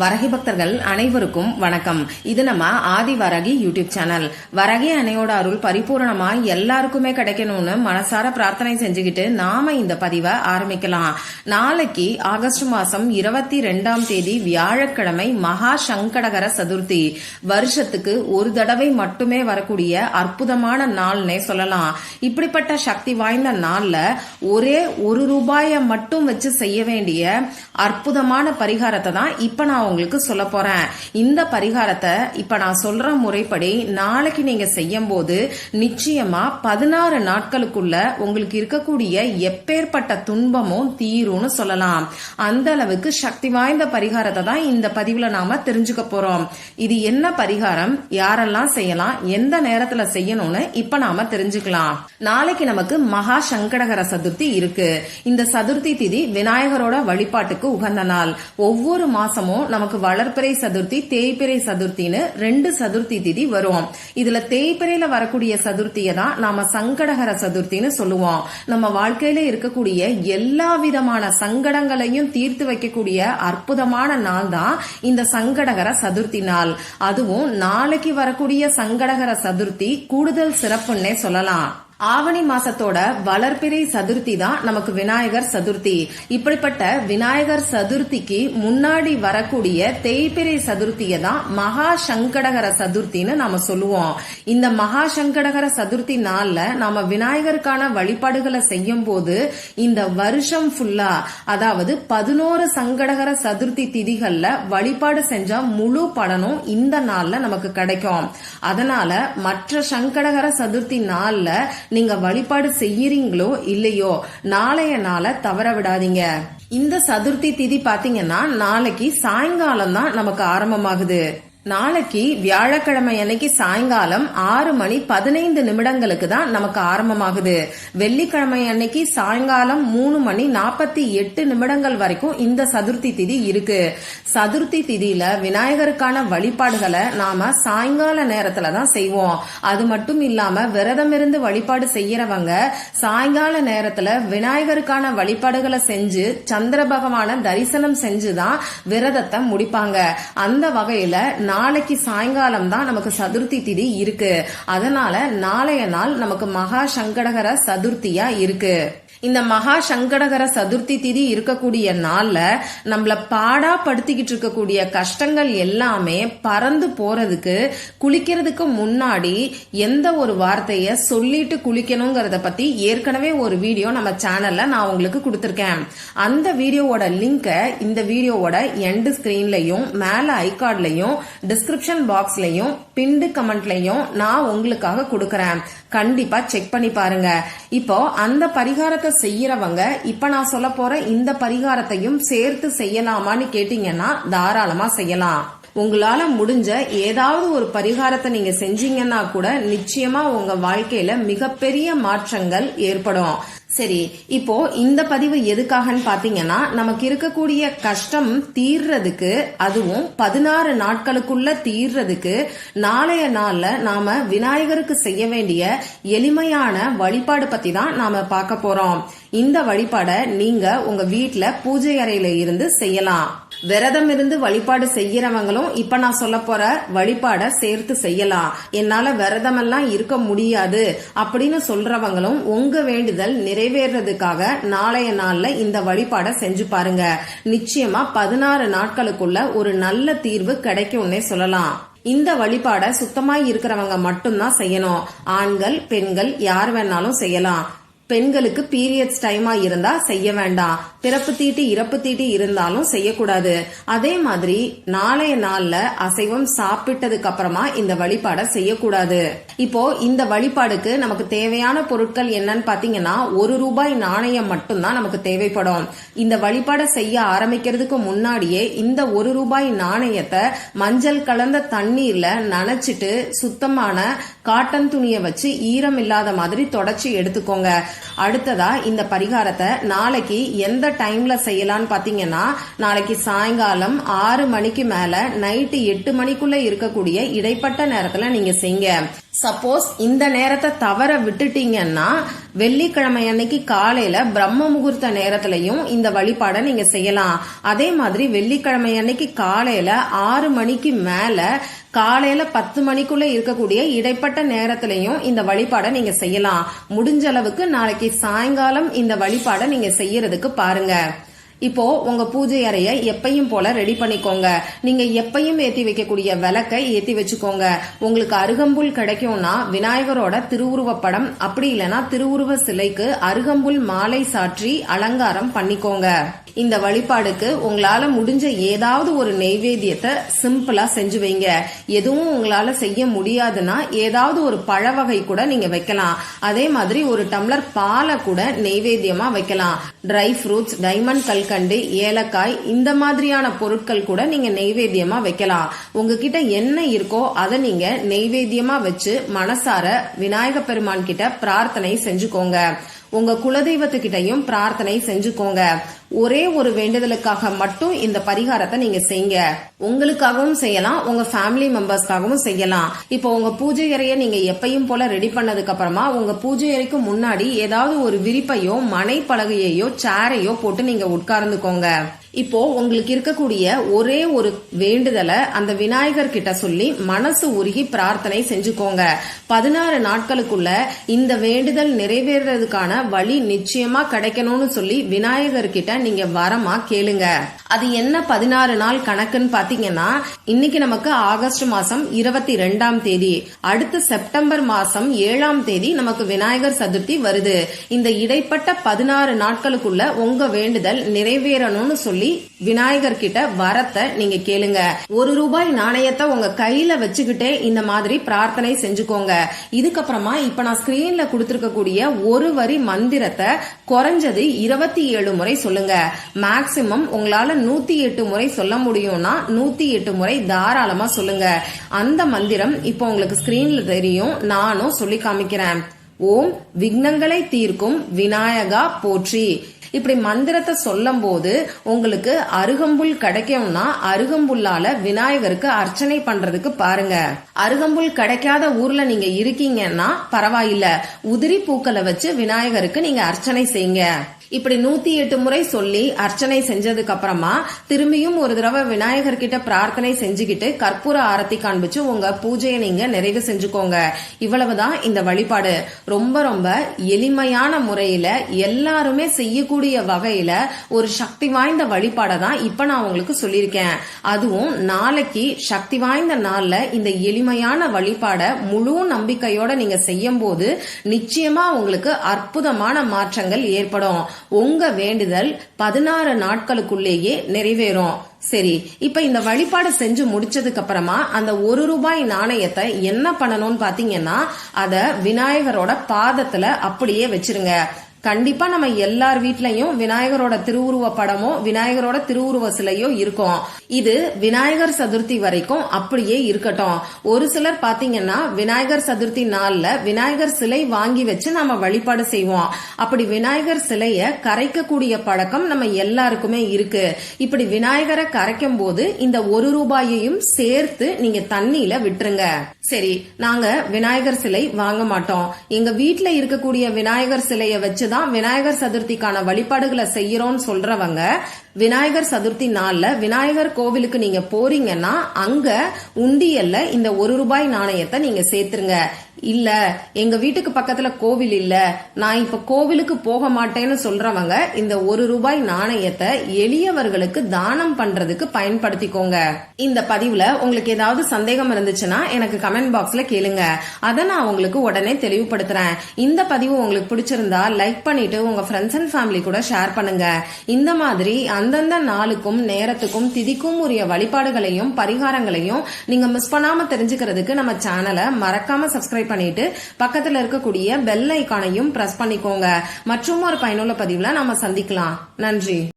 வரகி பக்தர்கள் அனைவருக்கும் வணக்கம். இது நம்ம ஆதி வரகி யூடியூப் சேனல். வரகி அணையோட அருள் பரிபூரணமா எல்லாருக்குமே கிடைக்கணும்னு மனசார பிரார்த்தனை செஞ்சுக்கிட்டு நாம இந்த பதிவை ஆரம்பிக்கலாம். நாளைக்கு ஆகஸ்ட் மாசம் இருபத்தி ரெண்டாம் தேதி வியாழக்கிழமை மகா சங்கடகர சதுர்த்தி. வருஷத்துக்கு ஒரு தடவை மட்டுமே வரக்கூடிய அற்புதமான நாள்னே சொல்லலாம். இப்படிப்பட்ட சக்தி வாய்ந்த நாள்ல ஒரே ஒரு ரூபாயை மட்டும் வச்சு செய்ய வேண்டிய அற்புதமான பரிகாரத்தை தான் இப்ப நான் உங்களுக்கு சொல்ல போறேன். இந்த பரிகாரத்தை இப்ப நான் சொல்ற முறைப்படி நாளைக்கு நீங்க செய்யும் போது நிச்சயமா பதினாறு நாட்களுக்குள்ள உங்களுக்கு இருக்கக்கூடிய எப்பேற்பட்ட துன்பமும் தீரும்னு சொல்லலாம். அந்த அளவுக்கு சக்தி வாய்ந்த பரிகாரத்தை தான் இந்த பதிவுல நாம தெரிஞ்சுக்க போறோம். இது என்ன பரிகாரம்? யாரெல்லாம் செய்யலாம்? எந்த நேரத்துல செய்யணும்னு இப்ப நாம தெரிஞ்சுக்கலாம். நாளைக்கு நமக்கு மகா சங்கடகர சதுர்த்தி இருக்கு. இந்த சதுர்த்தி திதி விநாயகரோட வழிபாட்டுக்கு உகந்த நாள். ஒவ்வொரு மாசமும் நமக்கு வளர்ப்பிறை சதுர்த்தி தேய்பிறை சதுர்த்தின்னு ரெண்டு சதுர்த்தி திதி வரும். இதுல தேய்பிறையில வரக்கூடிய சதுர்த்தியை தான் நாம சங்கடகர சதுர்த்தின்னு சொல்லுவோம். நம்ம வாழ்க்கையில இருக்கக்கூடிய எல்லா விதமான சங்கடங்களையும் தீர்த்து வைக்கக்கூடிய அற்புதமான நாள் தான் இந்த சங்கடகர சதுர்த்தி நாள். அதுவும் நாளைக்கு வரக்கூடிய சங்கடகர சதுர்த்தி கூடுதல் சிறப்புன்னே சொல்லலாம். ஆவணி மாசத்தோட வளர்பிறை சதுர்த்தி தான் நமக்கு விநாயகர் சதுர்த்தி. இப்படிப்பட்ட விநாயகர் சதுர்த்திக்கு முன்னாடி வரக்கூடிய தேய்பிறை சதுர்த்தியை தான் மகா சங்கடகர சதுர்த்தின்னு நாம சொல்லுவோம். இந்த மகா சங்கடகர சதுர்த்தி நாள்ல நாம விநாயகருக்கான வழிபாடுகளை செய்யும் போது இந்த வருஷம் ஃபுல்லா அதாவது பதினோரு சங்கடகர சதுர்த்தி திதிகள்ல வழிபாடு செஞ்சா முழு பலனும் இந்த நாள்ல நமக்கு கிடைக்கும். அதனால மற்ற சங்கடகர சதுர்த்தி நாள்ல நீங்க வழிபாடு செய்யறீங்களோ இல்லையோ நாளைய நாளை தவற விடாதீங்க. இந்த சதுர்த்தி திதி பாத்தீங்கன்னா நாளைக்கு சாயங்காலம் தான் நமக்கு ஆரம்பமாகுது. நாளைக்கு வியாழக்கிழமை அன்னைக்கு சாயங்காலம் ஆறு மணி பதினைந்து நிமிடங்களுக்கு தான் நமக்கு ஆரம்பமாகுது. வெள்ளிக்கிழமை அன்னைக்கு சாயங்காலம் மூணு மணி நாற்பத்தி எட்டு நிமிடங்கள் வரைக்கும் இந்த சதுர்த்தி திதி இருக்கு. சதுர்த்தி திதியில விநாயகருக்கான வழிபாடுகளை நாம சாயங்கால நேரத்துல தான் செய்வோம். அது மட்டும் இல்லாம விரதம் இருந்து வழிபாடு செய்யறவங்க சாயங்கால நேரத்துல விநாயகருக்கான வழிபாடுகளை செஞ்சு சந்திர பகவான தரிசனம் செஞ்சுதான் விரதத்தை முடிப்பாங்க. அந்த வகையில நாளைக்கு சாயங்காலம் தான் நமக்கு சதுர்த்தி திதி இருக்கு. அதனால நாளைய நாள் நமக்கு மகா சங்கடகர சதுர்த்தியா இருக்கு. இந்த மகா சங்கடகர சதுர்த்தி திதி இருக்கக்கூடிய நாள்ல நம்மள பாடா படுத்திக்கிட்டு இருக்கக்கூடிய கஷ்டங்கள் எல்லாமே பறந்து போறதுக்கு குளிக்கிறதுக்கு முன்னாடி எந்த ஒரு வார்த்தைய சொல்லிட்டு குளிக்கணுங்கிறத பத்தி ஏற்கனவே ஒரு வீடியோ நம்ம சேனல்ல நான் உங்களுக்கு கொடுத்துருக்கேன். அந்த வீடியோவோட லிங்கை இந்த வீடியோவோட எண்டு ஸ்கிரீன்லயும் மேல ஐகார்ட்லயும் டிஸ்கிரிப்ஷன் பாக்ஸ்லயும் பிண்டு கமெண்ட்லயும் நான் உங்களுக்காக கொடுக்கறேன். கண்டிப்பா செக் பண்ணி பாருங்க. இப்போ அந்த பரிகாரத்தை செய்யறவங்க இப்ப நான் சொல்ல போற இந்த பரிகாரத்தையும் சேர்த்து செய்யலாமான்னு கேட்டீங்கன்னா தாராளமா செய்யலாம். உங்களால முடிஞ்ச ஏதாவது ஒரு பரிகாரத்தை நீங்க செஞ்சீங்கன்னா கூட நிச்சயமா உங்க வாழ்க்கையில மிகப்பெரிய மாற்றங்கள் ஏற்படும். சரி இப்போ இந்த பதிவு எதுக்காகன்னு பாத்தீங்கன்னா நமக்கு இருக்கக்கூடிய கஷ்டம் தீர்றதுக்கு அதுவும் பதினாறு நாட்களுக்குள்ள தீர்றதுக்கு நாளைய நாள்ல நாம விநாயகருக்கு செய்ய வேண்டிய எளிமையான வழிபாடு பத்தி தான் நாம பார்க்க போறோம். இந்த வழிபாட நீங்க உங்க வீட்டுல பூஜை அறையில இருந்து செய்யலாம். விரதம் இருந்து வழிபாடு செய்யறவங்களும் இப்ப நான் சொல்ல போற வழிபாட சேர்த்து செய்யலாம். என்னால விரதம் எல்லாம் இருக்க முடியாது அப்படின்னு சொல்றவங்களும் உங்க வேண்டுதல் நிறைவேறதுக்காக நாளைய நாள்ல இந்த வழிபாட செஞ்சு பாருங்க. நிச்சயமா பதினாறு நாட்களுக்குள்ள ஒரு நல்ல தீர்வு கிடைக்கும்னே சொல்லலாம். இந்த வழிபாட சுத்தமாய் இருக்கிறவங்க மட்டும்தான் செய்யணும். ஆண்கள் பெண்கள் யார் வேணாலும் செய்யலாம். பெண்களுக்கு பீரியட்ஸ் டைமா இருந்தா செய்ய வேண்டாம். பிறப்பு தீட்டு இறப்பு தீட்டு இருந்தாலும் செய்யக்கூடாது. அதே மாதிரி நாளைய நாள்ல அசைவம் சாப்பிட்டதுக்கு அப்புறமா இந்த வழிபாடை செய்யக்கூடாது. இப்போ இந்த வழிபாடுக்கு நமக்கு தேவையான பொருட்கள் என்னன்னு பாத்தீங்கன்னா ஒரு ரூபாய் நாணயம் மட்டும்தான் நமக்கு தேவைப்படும். இந்த வழிபாடை செய்ய ஆரம்பிக்கிறதுக்கு முன்னாடியே இந்த ஒரு ரூபாய் நாணயத்தை மஞ்சள் கலந்த தண்ணீர்ல நனைச்சிட்டு சுத்தமான காட்டன் துணியை வச்சு ஈரம் இல்லாத மாதிரி தொடச்சி எடுத்துக்கோங்க. அடுத்ததா இந்த பரிகாரத்தை நாளைக்கு எந்த டைம்ல செய்யலாம்னு பாத்தீங்கன்னா நாளைக்கு சாயங்காலம் ஆறு மணிக்கு மேல நைட்டு எட்டு மணிக்குள்ள இருக்கக்கூடிய இடைப்பட்ட நேரத்துல நீங்க செய்யுங்க சப்போஸ் இந்த நேரத்தை தவற விட்டுட்டீங்கன்னா வெள்ளிக்கிழமை அன்னைக்கு காலையில பிரம்ம முகூர்த்த நேரத்திலையும் இந்த வழிபாடை நீங்க செய்யலாம். அதே மாதிரி வெள்ளிக்கிழமை அன்னைக்கு காலையில ஆறு மணிக்கு மேல காலையில பத்து மணிக்குள்ள இருக்கக்கூடிய இடைப்பட்ட நேரத்திலையும் இந்த வழிபாடை நீங்க செய்யலாம். முடிஞ்ச அளவுக்கு நாளைக்கு சாயங்காலம் இந்த வழிபாடை நீங்க செய்யறதுக்கு பாருங்க. இப்போ உங்க பூஜை அறைய எப்பையும் போல ரெடி பண்ணிக்கோங்க. நீங்க எப்பையும் ஏத்தி வைக்கக்கூடிய விளக்கை ஏத்தி வச்சுக்கோங்க. உங்களுக்கு அருகம்புல் கிடைக்கும்னா விநாயகரோட திருவுருவ படம். அப்படி இல்லைன்னா திருவுருவ சிலைக்கு அருகம்புல் மாலை சாற்றி அலங்காரம் பண்ணிக்கோங்க. இந்த வழிபாடுக்கு உங்களால முடிஞ்ச ஏதாவது ஒரு நெய்வேத்தியத்தை சிம்பிளா செஞ்சு வைங்க. எதுவும் உங்களால செய்ய முடியாதுன்னா ஏதாவது ஒரு பழ வகை கூட நீங்க வைக்கலாம். அதே மாதிரி ஒரு டம்ளர் பாலை கூட நெய்வேத்தியமா வைக்கலாம். ட்ரை ஃப்ரூட்ஸ் டைமண்ட் கல்கண்டு ஏலக்காய் இந்த மாதிரியான பொருட்கள் கூட நீங்க நெய்வேத்தியமா வைக்கலாம். உங்ககிட்ட என்ன இருக்கோ அதை நீங்க நெய்வேத்தியமா வச்சு மனசார விநாயக பெருமான் கிட்ட பிரார்த்தனை செஞ்சுக்கோங்க. உங்க குலதெய்வத்துக்கிட்டையும் பிரார்த்தனை செஞ்சுக்கோங்க. ஒரே ஒரு வேண்டுதலுக்காக மட்டும் இந்த பரிகாரத்தை நீங்க செய்யுங்க உங்களுக்காகவும் செய்யலாம் உங்க ஃபேமிலி மெம்பர்ஸ்க்காகவும் செய்யலாம். இப்போ உங்க பூஜை அறையை நீங்க எப்பயும் போல ரெடி பண்ணதுக்கு அப்புறமா உங்க பூஜை அறைக்கு முன்னாடி ஏதாவது ஒரு விரிப்பையோ மனை பலகையோ சேரையோ போட்டு நீங்க உட்கார்ந்துக்கோங்க. இப்போ உங்களுக்கு இருக்கக்கூடிய ஒரே ஒரு வேண்டுதலை அந்த விநாயகர் கிட்ட சொல்லி மனசு உருகி பிரார்த்தனை செஞ்சுக்கோங்க. பதினாறு நாட்களுக்குள்ள இந்த வேண்டுதல் நிறைவேறதுக்கான வழி நிச்சயமா கிடைக்கணும்னு சொல்லி விநாயகர் கிட்ட நீங்க வரமா கேளுங்க. அது என்ன பதினாறு நாள் கணக்குன்னு பாத்தீங்கன்னா இன்னைக்கு நமக்கு ஆகஸ்ட் மாசம் இருபத்தி ரெண்டாம் தேதி. அடுத்த செப்டம்பர் மாசம் ஏழாம் தேதி நமக்கு விநாயகர் சதுர்த்தி வருது. இந்த இடைப்பட்ட பதினாறு நாட்களுக்குள்ள உங்க வேண்டுதல் நிறைவேறணும்னு சொல்லி விநாயகர் கிட்ட வரத்தை நீங்க கேளுங்க. ஒரு ரூபாய் நாணயத்தை உங்க கையில வச்சுக்கிட்டே இந்த மாதிரி பிரார்த்தனை செஞ்சுக்கோங்க. இதுக்கப்புறமா இப்ப நான் ஸ்கிரீன்ல கொடுத்திருக்கக்கூடிய ஒரு வரி மந்திரத்தை குறைஞ்சது இருபத்தி ஏழு முறை சொல்லுங்க. மேக்சிமம் உங்களால நூத்தி எட்டு முறை சொல்ல முடியும்னா நூத்தி எட்டு முறை தாராளமா சொல்லுங்க. அந்த மந்திரம் இப்போ உங்களுக்கு ஸ்கிரீன்ல தெரியும். நானும் சொல்லி காமிக்கிறேன். ஓம் விக்னங்களை தீர்க்கும் விநாயகா போற்றி. இப்படி மந்திரத்தை சொல்லும் போது உங்களுக்கு அருகம்புல் கிடைக்கும்னா அருகம்புல்லால விநாயகருக்கு அர்ச்சனை பண்றதுக்கு பாருங்க. அருகம்புல் கிடைக்காத ஊர்ல நீங்க இருக்கீங்கன்னா பரவாயில்ல. உதிரி பூக்களை வச்சு விநாயகருக்கு நீங்க அர்ச்சனை செய்யுங்க. இப்படி நூத்தி எட்டு முறை சொல்லி அர்ச்சனை செஞ்சதுக்கு அப்புறமா திரும்பியும் ஒரு தடவை விநாயகர் கிட்ட பிரார்த்தனை செஞ்சுக்கிட்டு கற்பூர ஆரத்தி காண்பிச்சு உங்க பூஜையை நீங்க நிறைவு செஞ்சுக்கோங்க. இவ்வளவுதான் இந்த வழிபாடு. ரொம்ப ரொம்ப எளிமையான முறையில எல்லாருமே செய்யக்கூடிய வகையில ஒரு சக்தி வாய்ந்த வழிபாடை தான் இப்ப நான் உங்களுக்கு சொல்லியிருக்கேன். அதுவும் நாளைக்கு சக்தி வாய்ந்த நாள்ல இந்த எளிமையான வழிபாடை முழு நம்பிக்கையோட நீங்க செய்யும் போது நிச்சயமா உங்களுக்கு அற்புதமான மாற்றங்கள் ஏற்படும். உங்க வேண்டுதல் பதினாறு நாட்களுக்குள்ளேயே நிறைவேறும். சரி இப்ப இந்த வழிபாடு செஞ்சு முடிச்சதுக்கு அப்புறமா அந்த ஒரு ரூபாய் நாணயத்தை என்ன பண்ணணும்னு பாத்தீங்கன்னா அத விநாயகரோட பாதத்துல அப்படியே வச்சிருங்க. கண்டிப்பா நம்ம எல்லார் வீட்லயும் விநாயகரோட திருவுருவ படமோ விநாயகரோட திருவுருவ சிலையோ இருக்கும். இது விநாயகர் சதுர்த்தி வரைக்கும் அப்படியே இருக்கட்டும். ஒரு சிலர் பாத்தீங்கன்னா விநாயகர் சதுர்த்தி நாள்ல விநாயகர் சிலை வாங்கி வச்சு நம்ம வழிபாடு செய்வோம். அப்படி விநாயகர் சிலைய கரைக்கக்கூடிய பழக்கம் நம்ம எல்லாருக்குமே இருக்கு. இப்படி விநாயகரை கரைக்கும் போது இந்த ஒரு ரூபாயையும் சேர்த்து நீங்க தண்ணியில விட்டுருங்க. சரி நாங்க விநாயகர் சிலை வாங்க மாட்டோம். எங்க வீட்டுல இருக்கக்கூடிய விநாயகர் சிலைய வச்சுதான் விநாயகர் சதுர்த்திக்கான வழிபாடுகளை செய்யறோம்னு சொல்றவங்க விநாயகர் சதுர்த்தி நாள்ல விநாயகர் கோவிலுக்கு நீங்க போறீங்கன்னா அங்க உண்டியல்ல இந்த ஒரு ரூபாய் நாணயத்தை நீங்க சேர்த்துருங்க. இல்ல எங்க வீட்டுக்கு பக்கத்துல கோவில் இல்ல நான் இப்ப கோவிலுக்கு போக மாட்டேன்னு சொல்றவங்க இந்த ஒரு ரூபாய் நாணயத்தை எளியவர்களுக்கு தானம் பண்றதுக்கு பயன்படுத்திக்கோங்க. இந்த பதிவுல உங்களுக்கு ஏதாவது சந்தேகம் இருந்துச்சுன்னா எனக்கு கமெண்ட் பாக்ஸ்ல கேளுங்க. அதை நான் உங்களுக்கு உடனே தெளிவுபடுத்துறேன். இந்த பதிவு உங்களுக்கு பிடிச்சிருந்தா லைக் பண்ணிட்டு உங்க ஃப்ரெண்ட்ஸ் அண்ட் ஃபேமிலி கூட ஷேர் பண்ணுங்க. இந்த மாதிரி அந்தந்த நாளுக்கும் நேரத்துக்கும் திதிக்கும் உரிய வழிபாடுகளையும் பரிகாரங்களையும் நீங்க மிஸ் பண்ணாம தெரிஞ்சுக்கிறதுக்கு நம்ம சேனலை மறக்காம சப்ஸ்கிரைப் பண்ணிட்டு பக்கத்துல இருக்கக்கூடிய பெல் ஐக்கானையும் பிரஸ் பண்ணிக்கோங்க. மற்றும் ஒரு பயனுள்ள பதிவுல நாம சந்திக்கலாம். நன்றி.